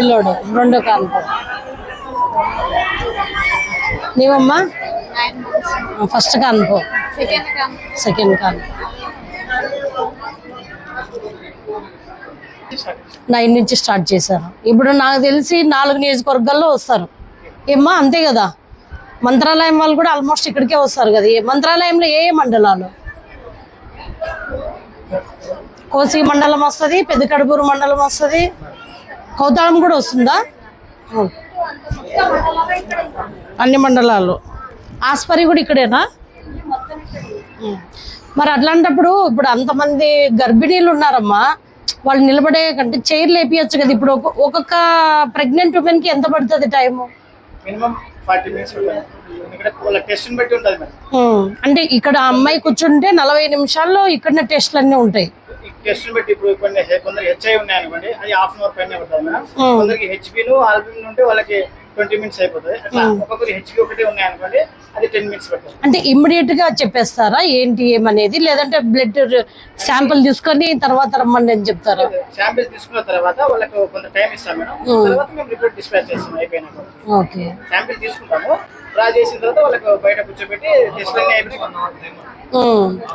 పిల్లోడు రెండో కాలంతో. నీవమ్మా? ఫస్ట్ కాన్పు సెకండ్ కమ్ కాన్పు నైన్ నుంచి స్టార్ట్ చేశారు. ఇప్పుడు నాకు తెలిసి నాలుగు నియోజకవర్గాల్లో వస్తారు. ఏమ్మా అంతే కదా? మంత్రాలయం వాళ్ళు కూడా ఆల్మోస్ట్ ఇక్కడికే వస్తారు కదా. ఏ మంత్రాలయంలో ఏ ఏ మండలాలు? కోసి మండలం వస్తుంది పెద్దకడుపూరు మండలం వస్తుంది కౌతాళం కూడా వస్తుందా. అన్ని మండలాలు ఆస్పరి కూడా ఇక్కడేనా. మరి అట్లాంటప్పుడు ఇప్పుడు అంతమంది గర్భిణీలు ఉన్నారమ్మా వాళ్ళు నిలబడే కంటే చైర్లు వేపియచ్చు కదా. ఇప్పుడు ఒక్కొ- ఒక్కొక్క ప్రెగ్నెంట్ ఉమెన్కి ఎంత పడుతుంది టైము? ఉం. అంటే ఇక్కడ అమ్మాయి కూర్చుంటే నలభై నిమిషాల్లో ఇక్కడ టెస్ట్లు అన్నీ ఉంటాయి. ఈ టెస్ట్ని బట్టి ఇప్పుడు కొన్ని కొందరు హెచ్ఐ ఉన్నాయి అనుకోండి అది హాఫ్ అన్ అవర్ పైన పడుతుంది మేడం. కొందరికి హెచ్బిలు ఆల్బిన్ ఉంటే వాళ్ళకి ట్వంటీ మినిట్స్ అయిపోతుంది. అట్లా ఒక్కొక్కరు హెచ్బి ఒకటే ఉన్నాయి అనుకోండి అది టెన్ మినిట్స్ పడుతుంది. అంటే ఇమ్మీడియట్గా చెప్పేస్తారా? ఏంటి ఏమనేది? లేదంటే బ్లడ్ శాంపుల్ తీసుకొని తర్వాత రమ్మండి అని చెప్తారా? శాంపిల్ తీసుకున్న తర్వాత వాళ్ళకి కొంత టైం ఇస్తాం మేడం. తర్వాత మేము రిపోర్ట్ డిస్పాచ్ చేస్తాం అయిపోయినాక ఓకే. శాంపిల్ తీసుకుంటాము. డ్రా చేసిన తర్వాత వాళ్ళకి బయట కూర్చోబెట్టి అయిపోయి.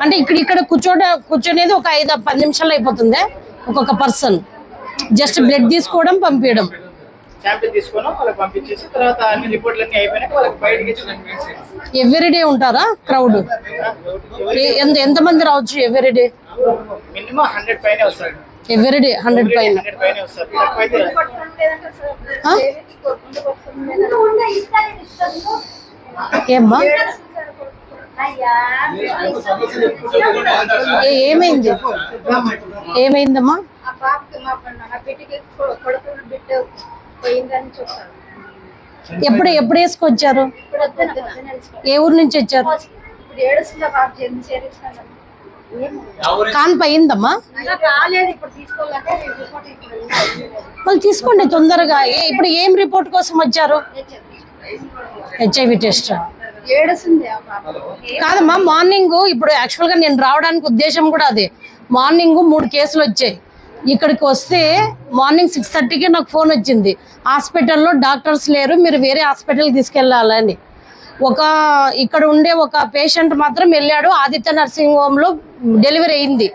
అంటే ఇక్కడ ఇక్కడ కూర్చోట కూర్చొనేది ఒక ఐదు పది నిమిషాలు అయిపోతుంది? ఒక్కొక్క పర్సన్. జస్ట్ బ్లడ్ తీసుకోవడం పంపించడం శాంపిల్ తీసుకున్నాం వాళ్ళకి పంపించేసి తర్వాత అన్ని రిపోర్ట్లు అన్ని అయిపోయినాక వాళ్ళకి బయటకి ఎవ్రీడే ఉంటారా క్రౌడ్? ఎంత ఎంతమంది రావచ్చు ఎవ్రీడే మినిమం హండ్రెడ్ పైన వస్తారు ఎవ్రీడే హండ్రెడ్ పైన హండ్రెడ్ పైన? ఏమ్మా? ఏ- ఏమైంది? ఏమైందమ్మా? ఎప్పుడు ఎప్పుడు వేసుకొచ్చారు. ఏ ఊరు నుంచి వచ్చారు? కాన్పు అయిందమ్మా? మళ్ళీ వాళ్ళు తీసుకోండి తొందరగా. ఇప్పుడు ఏం రిపోర్ట్ కోసం వచ్చారు? హెచ్ఐవి టెస్ట్ కాదమ్మా మార్నింగ్ ఇప్పుడు యాక్చువల్గా నేను రావడానికి ఉద్దేశం కూడా అదే. మార్నింగ్ మూడు కేసులు వచ్చాయి. ఇక్కడికి వస్తే మార్నింగ్ సిక్స్ థర్టీకి నాకు ఫోన్ వచ్చింది. హాస్పిటల్లో డాక్టర్స్ లేరు మీరు వేరే హాస్పిటల్కి తీసుకెళ్ళాలని. ఒక ఇక్కడ ఉండే ఒక పేషెంట్ మాత్రం వెళ్ళాడు. ఆదిత్య నర్సింగ్ హోమ్లో డెలివరీ అయింది.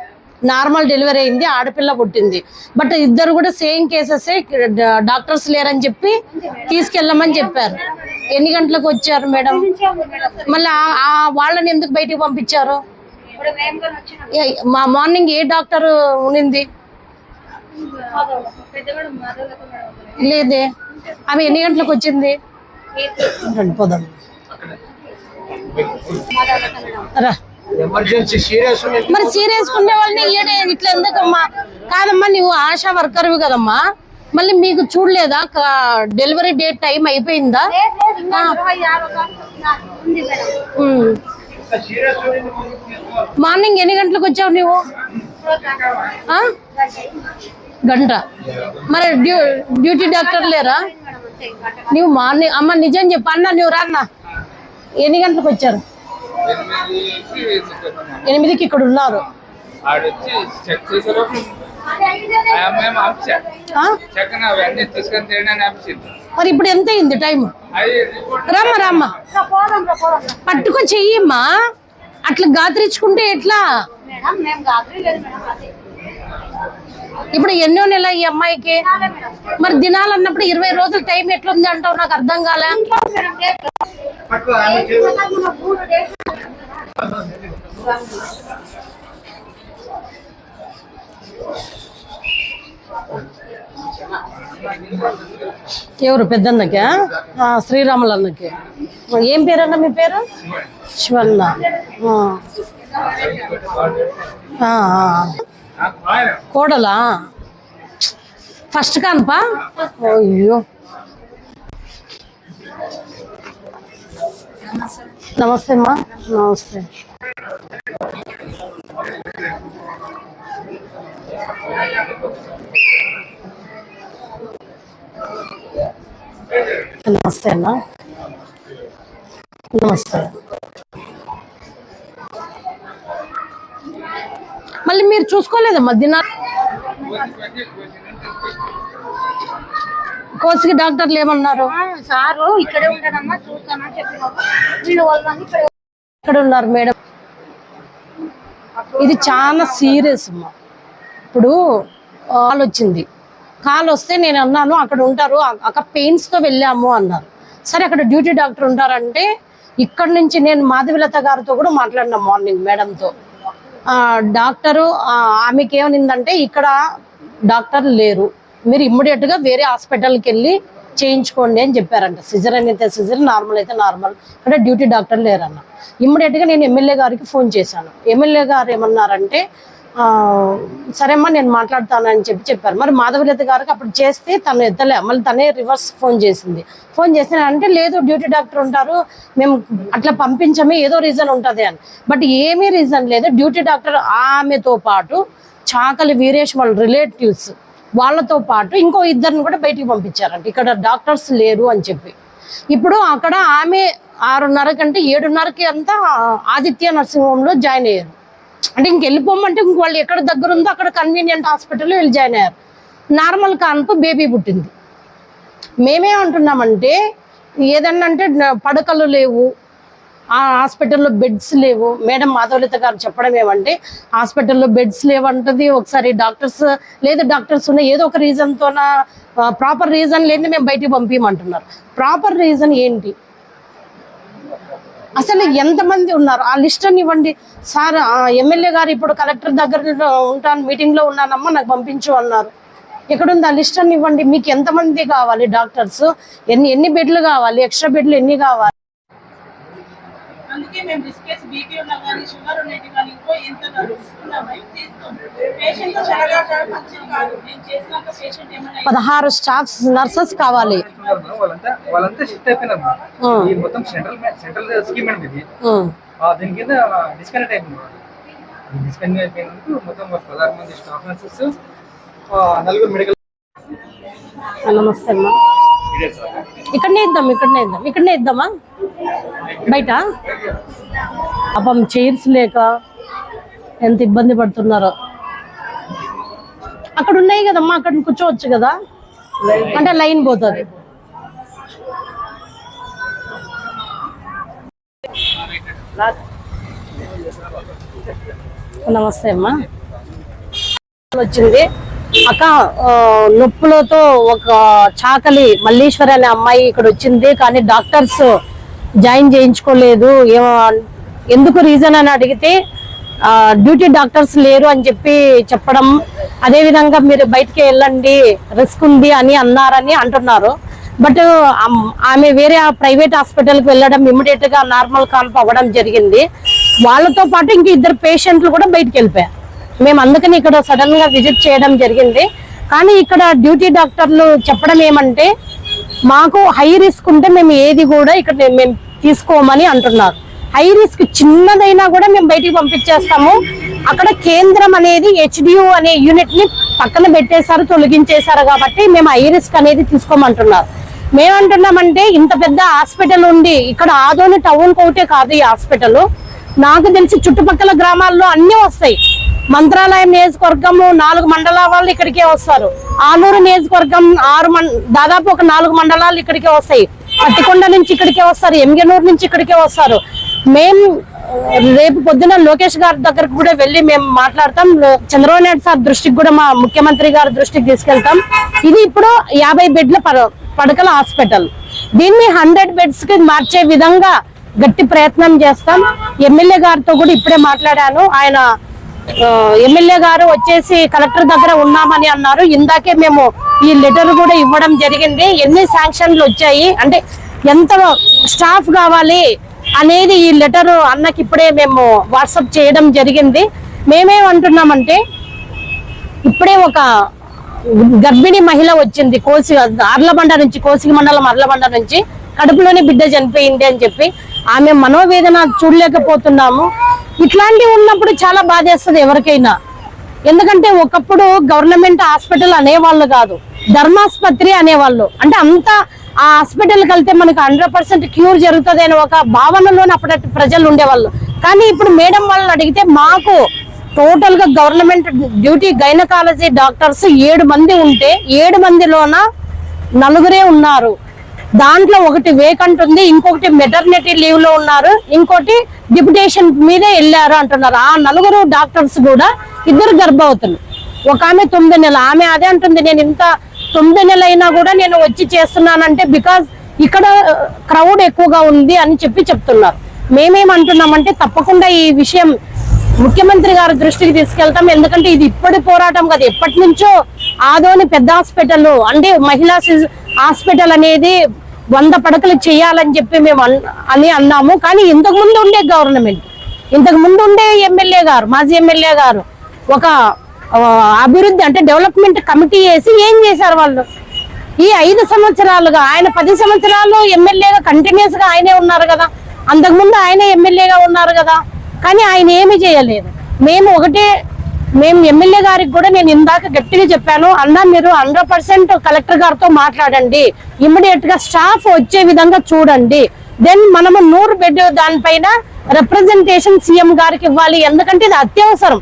నార్మల్ డెలివరీ అయింది. ఆడపిల్ల పుట్టింది. బట్ ఇద్దరు కూడా సేమ్ కేసెస్ డాక్టర్స్ లేరని చెప్పి తీసుకెళ్ళమని చెప్పారు. ఎన్ని గంటలకు వచ్చారు మేడం? మళ్ళీ వాళ్ళని ఎందుకు బయటికి పంపించారు? మా మార్నింగ్ ఏ డాక్టర్ ఉన్నింది లేదే. ఆమె ఎన్ని గంటలకు వచ్చింది? పోదాం ఎమర్జెన్సీ సీరియస్ మరి సీరియస్ ఉండే వాళ్ళని ఇట్లా ఎందుకమ్మా? కాదమ్మా నువ్వు ఆశా వర్కర్వి కదమ్మా. మళ్ళీ మీకు చూడలేదా? డెలివరీ డేట్ టైం అయిపోయిందా. మార్నింగ్ ఎన్ని గంటలకు వచ్చావు నువ్వు? గంట. మరి డ్యూ డ్యూటీ డాక్టర్ లేరా? నువ్వు మార్నింగ్ అమ్మ నిజం చెప్పు అన్న నువ్వు రాన్నా ఎన్ని గంటలకు వచ్చారు? ఎనిమిదికి ఇక్కడ ఉన్నారు. మరి ఇప్పుడు ఎంత అయింది టైం రమ్మ రమ్మ. పట్టుకొని చెయ్యమ్మా. అట్లా గాత్రించుకుంటే ఎట్లా మేడం మేము రాత్రి లేదు మేడం అది ఇప్పుడు ఎన్నో నెల ఈ అమ్మాయికి? మరి దినాలు అన్నప్పుడు ఇరవై రోజులు టైం ఎట్లుంది అంటావు? నాకు అర్థం కాలే. మేడం రేపు మన మూడు డేస్ ఎవరు? పెద్దన్నకా? ఆ, శ్రీరాములు అన్నకి ఏం పేరన్న మీ పేరు? శివన్న. ఆ. ఆ, ఆ. కోడలా? ఫస్ట్ కాన్పా? అయ్యో. నమస్తే అమ్మా. నమస్తే. నమస్తే అన్న నమస్తే. మళ్ళీ మీరు చూసుకోలేదమ్మా దినా కోసికి డాక్టర్లు ఏమన్నారు? సారు ఇక్కడే ఉంటానమ్మా చూస్తానని వాళ్ళని ఇక్కడ ఉన్నారు. మేడం? ఇది చాలా సీరియస్ అమ్మా. ఇప్పుడు కాల్ వచ్చింది. కాల్ వస్తే నేను అన్నాను అక్కడ ఉంటారు అక్కడ పెయిన్స్తో వెళ్ళాము అన్నారు. సరే అక్కడ డ్యూటీ డాక్టర్ ఉంటారంటే ఇక్కడ నుంచి నేను మాధవిలత గారితో కూడా మాట్లాడినా మార్నింగ్ మేడంతో. డాక్టరు ఆమెకి ఏమనిందంటే ఇక్కడ డాక్టర్ లేరు. మీరు ఇమ్మీడియట్గా వేరే హాస్పిటల్కి వెళ్ళి చేయించుకోండి అని చెప్పారంట. సిజరన్ అయితే సిజర్ నార్మల్ అయితే నార్మల్. అంటే డ్యూటీ డాక్టర్ లేరన్న. ఇమ్మీడియట్గా నేను ఎమ్మెల్యే గారికి ఫోన్ చేశాను. ఎమ్మెల్యే గారు ఏమన్నారంటే సరేమ్మా నేను మాట్లాడతానని చెప్పి చెప్పారు. మరి మాధవలత గారికి అప్పుడు చేస్తే తను ఎత్తలే. మళ్ళీ తనే రివర్స్ ఫోన్ చేసింది. ఫోన్ చేసిన అంటే లేదు డ్యూటీ డాక్టర్ ఉంటారు మేము అట్లా పంపించమే ఏదో రీజన్ ఉంటుంది అని. బట్ ఏమీ రీజన్ లేదు. డ్యూటీ డాక్టర్ ఆమెతో పాటు చాకలి వీరేష్ వాళ్ళ రిలేటివ్స్ వాళ్ళతో పాటు ఇంకో ఇద్దరిని కూడా బయటికి పంపించారంట. ఇక్కడ డాక్టర్స్ లేరు అని చెప్పి. ఇప్పుడు అక్కడ ఆమె ఆరున్నర కంటే ఏడున్నరకి అంతా ఆదిత్య నర్సింగ్ హోమ్లో జాయిన్ అయ్యారు. అంటే ఇంక వెళ్ళిపోమంటే ఇంక వాళ్ళు ఎక్కడ దగ్గర ఉందో అక్కడ కన్వీనియంట్ హాస్పిటల్లో వెళ్ళి జాయిన్ అయ్యారు. నార్మల్ కాన్పు బేబీ పుట్టింది. మేమేమంటున్నామంటే ఏదన్నా అంటే పడకలు లేవు. ఆ హాస్పిటల్లో బెడ్స్ లేవు. మేడం మాధవలిత గారు చెప్పడం ఏమంటే హాస్పిటల్లో బెడ్స్ లేవంటది. ఒకసారి డాక్టర్స్ లేదు డాక్టర్స్ ఉన్న ఏదో ఒక రీజన్తోన ప్రాపర్ రీజన్ లేని మేము బయటికి పంపించమంటున్నారు ప్రాపర్ రీజన్ ఏంటి? అసలు ఎంతమంది ఉన్నారు? ఆ లిస్ట్ అని ఇవ్వండి సార్ ఎమ్మెల్యే గారు ఇప్పుడు కలెక్టర్ దగ్గర ఉంటాను మీటింగ్లో ఉన్నానమ్మా నాకు పంపించు అన్నారు. ఎక్కడుంది ఆ లిస్ట్ అని ఇవ్వండి మీకు ఎంతమంది కావాలి డాక్టర్స్? ఎన్ని ఎన్ని బెడ్లు కావాలి? ఎక్స్ట్రా బెడ్లు ఎన్ని కావాలి? అందుకే మేము డిస్కస్ బీపీ ఉన్నా కానీ షుగర్ ఉన్నట్టు కానీ ఇంకో ఎంత తీసుకున్నామని తీసుకోం పేషెంట్ త్వరగా మంచిది కాదు. నేను చేసినాక పేషెంట్ ఏమైనా పదహారు స్టాఫ్స్ నర్సెస్ కావాలి. వాళ్ళంతా వాళ్ళంతా షిఫ్ట్ అయిపోయినారు ఉం. ఈ మొత్తం సెంట్రల్ సెంట్రల్ స్కీమ్ మేడం ఇది. ఉం. ఆ, దీని కింద డిస్కనెక్ట్ అయిపోయింది డిస్కనెక్ట్ అయిపోయినందుకు మొత్తం ఒక పదహారు మంది స్టాఫ్ నర్సెస్ నలుగురు మెడికల్ నమస్తే అమ్మా. ఇక్కడనే ఇద్దాం ఇక్కడనే ఇద్దాం. ఇక్కడనే ఇద్దామా? బయట? పాపం చైర్స్ లేక ఎంత ఇబ్బంది పడుతున్నారో. అక్కడ ఉన్నాయి కదమ్మా అక్కడ కూర్చోవచ్చు కదా? అంటే లైన్ పోతుంది. నమస్తే అమ్మా. వచ్చింది. అక్క నొప్పులతో ఒక చాకలి మల్లీశ్వరి అనే అమ్మాయి ఇక్కడ వచ్చింది కానీ డాక్టర్స్ జాయిన్ చేయించుకోలేదు ఏమో ఎందుకు రీజన్ అని అడిగితే డ్యూటీ డాక్టర్స్ లేరు అని చెప్పి చెప్పడం అదేవిధంగా మీరు బయటికి వెళ్ళండి రిస్క్ ఉంది అని అన్నారని అంటున్నారు. బట్ ఆమె వేరే ప్రైవేట్ హాస్పిటల్కి వెళ్ళడం ఇమ్మీడియట్గా నార్మల్ కాన్ప్ అవ్వడం జరిగింది. వాళ్ళతో పాటు ఇంక ఇద్దరు పేషెంట్లు కూడా బయటికి వెళ్ళిపోయారు. మేము అందుకని ఇక్కడ సడన్గా విజిట్ చేయడం జరిగింది. కానీ ఇక్కడ డ్యూటీ డాక్టర్లు చెప్పడం ఏమంటే మాకు హై రిస్క్ ఉంటే మేము ఏది కూడా ఇక్కడ మేము తీసుకోమని అంటున్నారు. హై రిస్క్ చిన్నదైనా కూడా మేము బయటికి పంపించేస్తాము. అక్కడ కేంద్రం అనేది హెచ్డియు అనే యూనిట్ని పక్కన పెట్టేశారు తొలగించేశారు కాబట్టి మేము హై రిస్క్ అనేది తీసుకోమంటున్నారు. మేమంటున్నామంటే ఇంత పెద్ద హాస్పిటల్ ఉంది. ఇక్కడ ఆదోని టౌన్ ఒకటే కాదు ఈ హాస్పిటల్. నాకు తెలిసి చుట్టుపక్కల గ్రామాల్లో అన్ని వస్తాయి. మంత్రాలయం నియోజకవర్గము నాలుగు మండలాల వాళ్ళు ఇక్కడికే వస్తారు. ఆలూరు నియోజకవర్గం ఆరు దాదాపు ఒక నాలుగు మండలాలు ఇక్కడికే వస్తాయి. పట్టికొండ నుంచి ఇక్కడికే వస్తారు ఎంగనూరు నుంచి ఇక్కడికే వస్తారు. మేము రేపు పొద్దున లోకేష్ గారి దగ్గరకు కూడా వెళ్ళి మేము మాట్లాడతాం. చంద్రబాబు నాయుడు సార్ దృష్టికి కూడా మా ముఖ్యమంత్రి గారి దృష్టికి తీసుకెళ్తాం. ఇది ఇప్పుడు యాభై బెడ్ల పడ- పడకల హాస్పిటల్. దీన్ని హండ్రెడ్ బెడ్స్కి మార్చే విధంగా గట్టి ప్రయత్నం చేస్తాం. ఎమ్మెల్యే గారితో కూడా ఇప్పుడే మాట్లాడాను. ఆయన ఎమ్మెల్యే గారు వచ్చేసి కలెక్టర్ దగ్గర ఉన్నామని అన్నారు. ఇందాకే మేము ఈ లెటర్ కూడా ఇవ్వడం జరిగింది. ఎన్ని శాంక్షన్లు వచ్చాయి? అంటే ఎంత స్టాఫ్ కావాలి అనేది ఈ లెటర్ అన్నకి ఇప్పుడే మేము వాట్సాప్ చేయడం జరిగింది. మేమేమంటున్నామంటే ఇప్పుడే ఒక గర్భిణీ మహిళ వచ్చింది కోసి అర్లబండ నుంచి కోసిక మండలం అర్లబండ నుంచి కడుపులోనే బిడ్డ చనిపోయింది అని చెప్పి ఆమె మనోవేదన చూడలేకపోతున్నాము. ఇట్లాంటివి ఉన్నప్పుడు చాలా బాధేస్తుంది ఎవరికైనా. ఎందుకంటే ఒకప్పుడు గవర్నమెంట్ హాస్పిటల్ అనేవాళ్ళు కాదు ధర్మాస్పత్రి అనేవాళ్ళు. అంటే అంత ఆ హాస్పిటల్కి వెళ్తే మనకు హండ్రెడ్ పర్సెంట్ క్యూర్ జరుగుతుంది అనే ఒక భావనలోనే అప్పటి ప్రజలు ఉండేవాళ్ళు. కానీ ఇప్పుడు మేడం వాళ్ళని అడిగితే మాకు టోటల్గా గవర్నమెంట్ డ్యూటీ గైనకాలజీ డాక్టర్స్ ఏడు మంది ఉంటే ఏడు మందిలోన నలుగురే ఉన్నారు. దాంట్లో ఒకటి వేకంట్ ఉంది ఇంకొకటి మెటర్నిటీ లీవ్లో ఉన్నారు ఇంకోటి డిప్యుటేషన్ మీదే వెళ్ళారు అంటున్నారు. ఆ నలుగురు డాక్టర్స్ కూడా ఇద్దరు గర్భవతులు. ఒక ఆమె తొమ్మిది నెలలు ఆమె అదే అంటుంది నేను ఇంత తొమ్మిది నెలలైనా అయినా కూడా నేను వచ్చి చేస్తున్నానంటే బికాజ్ ఇక్కడ క్రౌడ్ ఎక్కువగా ఉంది అని చెప్పి చెప్తున్నారు. మేమేమంటున్నామంటే తప్పకుండా ఈ విషయం ముఖ్యమంత్రి గారి దృష్టికి తీసుకెళ్తాం. ఎందుకంటే ఇది ఇప్పటి పోరాటం కదా. ఎప్పటి నుంచో ఆదోని పెద్ద హాస్పిటల్ అంటే మహిళా శిశు హాస్పిటల్ అనేది వంద పడకలు చేయాలని చెప్పి మేము అని అన్నాము. కానీ ఇంతకు ముందు ఉండే గవర్నమెంట్ ఇంతకు ముందు ఉండే ఎమ్మెల్యే గారు మాజీ ఎమ్మెల్యే గారు ఒక అభివృద్ధి అంటే డెవలప్మెంట్ కమిటీ వేసి ఏం చేశారు వాళ్ళు? ఈ ఐదు సంవత్సరాలుగా ఆయన పది సంవత్సరాలు ఎమ్మెల్యేగా కంటిన్యూస్గా ఆయనే ఉన్నారు కదా. అంతకుముందు ఆయనే ఎమ్మెల్యేగా ఉన్నారు కదా. కానీ ఆయన ఏమీ చేయలేదు. మేము ఒకటే మేము ఎమ్మెల్యే గారికి కూడా నేను ఇందాక గట్టిగా చెప్పాను అన్నా మీరు హండ్రెడ్ పర్సెంట్ కలెక్టర్ గారితో మాట్లాడండి. ఇమ్మీడియట్గా స్టాఫ్ వచ్చే విధంగా చూడండి. దెన్ మనము నూరు బెడ్ దానిపైన రిప్రజెంటేషన్ సీఎం గారికి ఇవ్వాలి. ఎందుకంటే ఇది అత్యవసరం.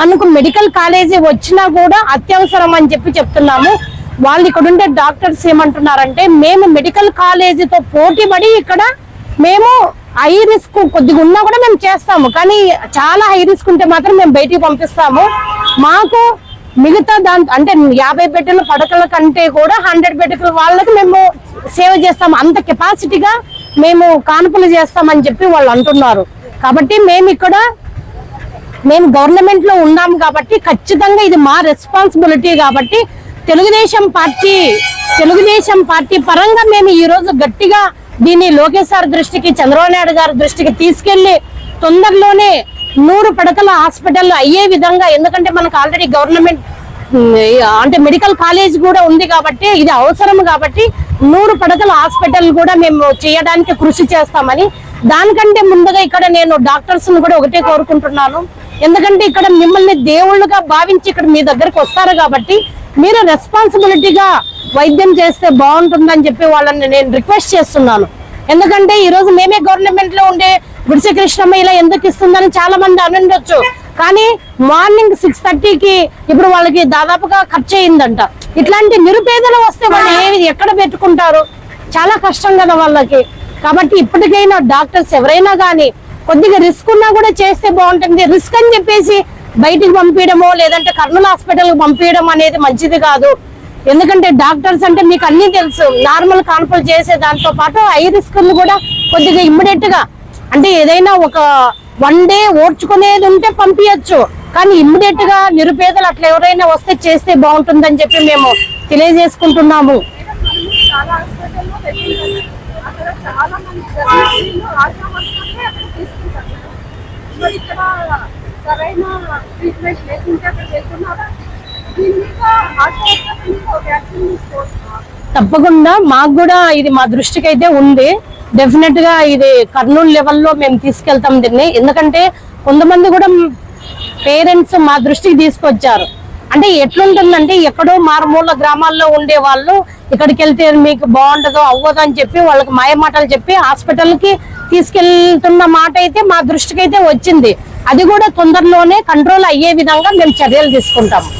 మనకు మెడికల్ కాలేజీ వచ్చినా కూడా అత్యవసరం అని చెప్పి చెప్తున్నాము. వాళ్ళు ఇక్కడ ఉండే డాక్టర్స్ ఏమంటున్నారంటే మేము మెడికల్ కాలేజీతో పోటీ పడి ఇక్కడ మేము హై రిస్క్ కొద్దిగా ఉన్నా కూడా మేము చేస్తాము. కానీ చాలా హై రిస్క్ ఉంటే మాత్రం మేము బయటికి పంపిస్తాము. మాకు మిగతా దాంతో అంటే యాభై బెడ్డల పడకల కంటే కూడా హండ్రెడ్ బెడ్డల వాళ్ళకి మేము సేవ చేస్తాము. అంత కెపాసిటీగా మేము కానుకలు చేస్తామని చెప్పి వాళ్ళు అంటున్నారు. కాబట్టి మేము ఇక్కడ మేము గవర్నమెంట్లో ఉన్నాం కాబట్టి ఖచ్చితంగా ఇది మా రెస్పాన్సిబిలిటీ కాబట్టి తెలుగుదేశం పార్టీ తెలుగుదేశం పార్టీ పరంగా మేము ఈరోజు గట్టిగా దీన్ని లోకేష్ సార్ దృష్టికి చంద్రబాబు నాయుడు గారి దృష్టికి తీసుకెళ్ళి తొందరలోనే నూరు పడకల హాస్పిటల్ అయ్యే విధంగా ఎందుకంటే మనకు ఆల్రెడీ గవర్నమెంట్ అంటే మెడికల్ కాలేజ్ కూడా ఉంది కాబట్టి ఇది అవసరం కాబట్టి నూరు పడకల హాస్పిటల్ కూడా మేము చేయడానికి కృషి చేస్తామని. దానికంటే ముందుగా ఇక్కడ నేను డాక్టర్స్ కూడా ఒకటే కోరుకుంటున్నాను. ఎందుకంటే ఇక్కడ మిమ్మల్ని దేవుళ్ళుగా భావించి ఇక్కడ మీ దగ్గరకు వస్తారు కాబట్టి మీరు రెస్పాన్సిబిలిటీగా వైద్యం చేస్తే బాగుంటుందని చెప్పి వాళ్ళని నేను రిక్వెస్ట్ చేస్తున్నాను. ఎందుకంటే ఈ రోజు మేమే గవర్నమెంట్లో ఉండే గుడిసె కృష్ణమ్మ ఇలా ఎందుకు ఇస్తుందని చాలా మంది అనుండొచ్చు కానీ మార్నింగ్ సిక్స్ థర్టీకి ఇప్పుడు వాళ్ళకి దాదాపుగా ఖర్చు అయిందంట. ఇట్లాంటి నిరుపేదలు వస్తే వాళ్ళు ఏమి ఎక్కడ పెట్టుకుంటారు? చాలా కష్టం కదా వాళ్ళకి. కాబట్టి ఇప్పటికైనా డాక్టర్స్ ఎవరైనా కానీ కొద్దిగా రిస్క్ ఉన్నా కూడా చేస్తే బాగుంటుంది. రిస్క్ అని చెప్పేసి బయటికి పంపించడమో లేదంటే కర్నూలు హాస్పిటల్కి పంపించడం అనేది మంచిది కాదు. ఎందుకంటే డాక్టర్స్ అంటే మీకు అన్ని తెలుసు. నార్మల్ కాన్పులు చేసే దాంతో పాటు హై రిస్క్లు కూడా కొద్దిగా ఇమ్మీడియట్గా అంటే ఏదైనా ఒక వన్ డే ఓడ్చుకునేది ఉంటే పంపించచ్చు. కానీ ఇమ్మీడియట్గా నిరుపేదలు అట్లా ఎవరైనా వస్తే చేస్తే బాగుంటుందని చెప్పి మేము తెలియజేసుకుంటున్నాము. చాలా సరైన ట్రీట్మెంట్ లేకుంటే అక్కడ వెళ్తున్నారా? దీని మీద ఒక యాక్షన్ తీసుకోవచ్చు తప్పకుండా మాకు కూడా ఇది మా దృష్టికి అయితే ఉంది. డెఫినెట్గా ఇది కర్నూలు లెవెల్లో మేము తీసుకెళ్తాం దీన్ని. ఎందుకంటే కొంతమంది కూడా పేరెంట్స్ మా దృష్టికి తీసుకొచ్చారు. అంటే ఎట్లుంటుందంటే ఎక్కడో మారుమూల గ్రామాల్లో ఉండే వాళ్ళు ఇక్కడికి వెళ్తే మీకు బాగుండదు అవ్వదు అని చెప్పి వాళ్ళకి మాయమాటలు చెప్పి హాస్పిటల్కి తీసుకెళ్తున్న మాట అయితే మా దృష్టికి అయితే వచ్చింది. అది కూడా తొందరలోనే కంట్రోల్ అయ్యే విధంగా మేము చర్యలు తీసుకుంటాము.